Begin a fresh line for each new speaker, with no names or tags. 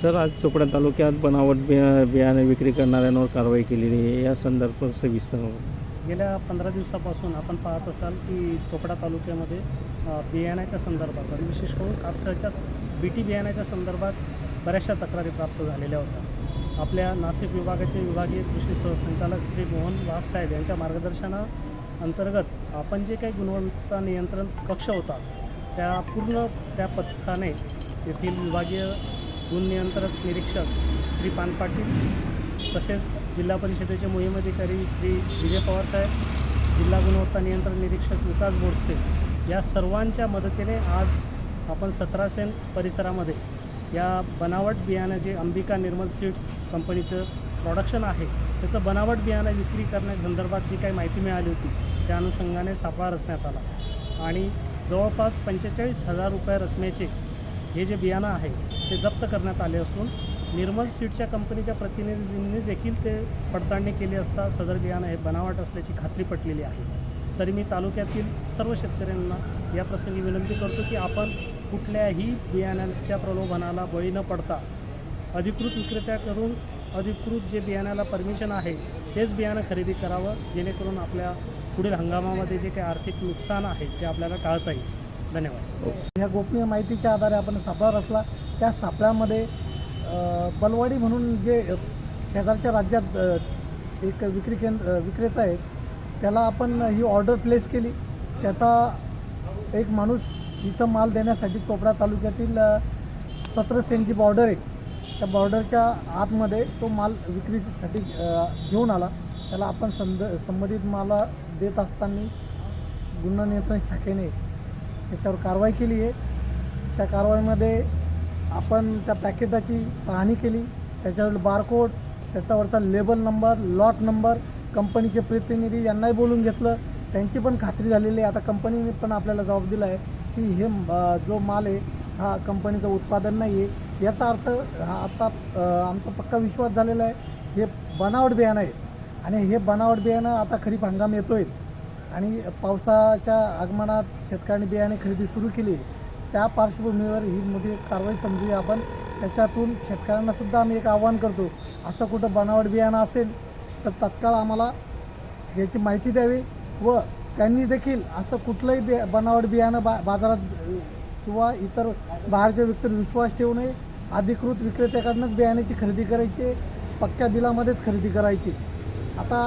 Sir आज चोपडा तालुक्यात बनावट बिया बियाणे विक्री करणाऱ्यांवर कारवाई केलेली आहे. या संदर्भात सविस्तर
गेल्या पंधरा दिवसापासून आपण पाहत असाल की चोपडा तालुक्यामध्ये बियाण्याच्या संदर्भात आणि विशेष करून कापसाच्या बी टी बियाण्याच्या संदर्भात बऱ्याचशा तक्रारी प्राप्त झालेल्या होत्या. आपल्या नाशिक विभागाचे विभागीय कृषी सहसंचालक श्री मोहन वाघसाहेब यांच्या मार्गदर्शना अंतर्गत आपण जे काही गुणवत्ता नियंत्रण कक्ष होता त्या पूर्ण त्या पथकाने येथील विभागीय गुण नियंत्रक निरीक्षक श्री पानपाटील तसेच जिल्हा परिषदेचे मोहीम अधिकारी श्री विजय पवार साहेब जिल्हा गुणवत्ता नियंत्रण निरीक्षक विकास बोडसे या सर्वांच्या मदतीने आज आपण सतरासेन परिसरामध्ये या बनावट बियाणं जे अंबिका निर्मल सीड्स कंपनीचं प्रॉडक्शन आहे त्याचं बनावट बियाणं विक्री करण्यासंदर्भात जी काही माहिती मिळाली होती त्या अनुषंगाने सापळा रचण्यात आला. आणि जवळपास पंचेचाळीस हजार रुपये रकमेचे हे जे बियाणं आहे ते जप्त करण्यात आले असून निर्मल सीडच्या कंपनीच्या प्रतिनिधींनी देखील ते पडताळणी केली असता सदर बियाणं हे बनावट असल्याची खात्री पटलेली आहे. तरी मी तालुक्यातील सर्व शेतकऱ्यांना या प्रसंगी विनंती करतो की आपण कुठल्याही बियाण्याच्या प्रलोभनाला बळी न पडता अधिकृत विक्रेत्याकडून अधिकृत जे बियाण्याला परमिशन आहे तेच बियाणं खरेदी करावं जेणेकरून आपल्या पुढील हंगामामध्ये जे काही आर्थिक नुकसान आहे ते आपल्याला टाळता येईल. धन्यवाद.
ह्या गोपनीय माहितीच्या आधारे आपण सापळा रचला. त्या सापळ्यामध्ये बलवाडी म्हणून जे शेजारच्या राज्यात एक विक्री केंद्र विक्रेता आहे त्याला आपण ही ऑर्डर प्लेस केली. त्याचा एक माणूस इथं माल देण्यासाठी चोपडा तालुक्यातील सतरा सेंटची बॉर्डर आहे. त्या बॉर्डरच्या आतमध्ये तो माल विक्रीसाठी घेऊन आला. त्याला आपण संद संबंधित माला देत असताना गुन्हा नियंत्रण शाखेने त्याच्यावर कारवाई केली आहे. त्या कारवाईमध्ये आपण त्या पॅकेटाची पाहणी केली. त्याच्यावर बारकोड त्याच्यावरचा लेबल नंबर लॉट नंबर कंपनीचे प्रतिनिधी यांनाही बोलून घेतलं. त्यांची पण खात्री झालेली आहे. आता कंपनीने पण आपल्याला जबाब दिला आहे की हे जो माल आहे हा कंपनीचं उत्पादन नाही आहे याचा अर्थ हा आता आमचा पक्का विश्वास झालेला आहे. हे बनावट बियाणं आहे. आणि हे बनावट बियाणं आता खरीप हंगाम येतो आहे आणि पावसाच्या आगमनात शेतकऱ्यांनी बियाणे खरेदी सुरू केली. त्या पार्श्वभूमीवर ही मोठी कारवाई समजूया आपण. त्याच्यातून शेतकऱ्यांनासुद्धा आम्ही एक आव्हान करतो. असं कुठं बनावट बियाणं असेल तर तत्काळ आम्हाला याची माहिती द्यावी व त्यांनी देखील असं कुठलंही बि बनावट बियाणं बा बाजारात किंवा इतर बाहेरच्या व्यक्तीवर विश्वास ठेवू नये. अधिकृत विक्रेत्याकडनंच बियाण्याची खरेदी करायची पक्क्या बिलामध्येच खरेदी करायची. आता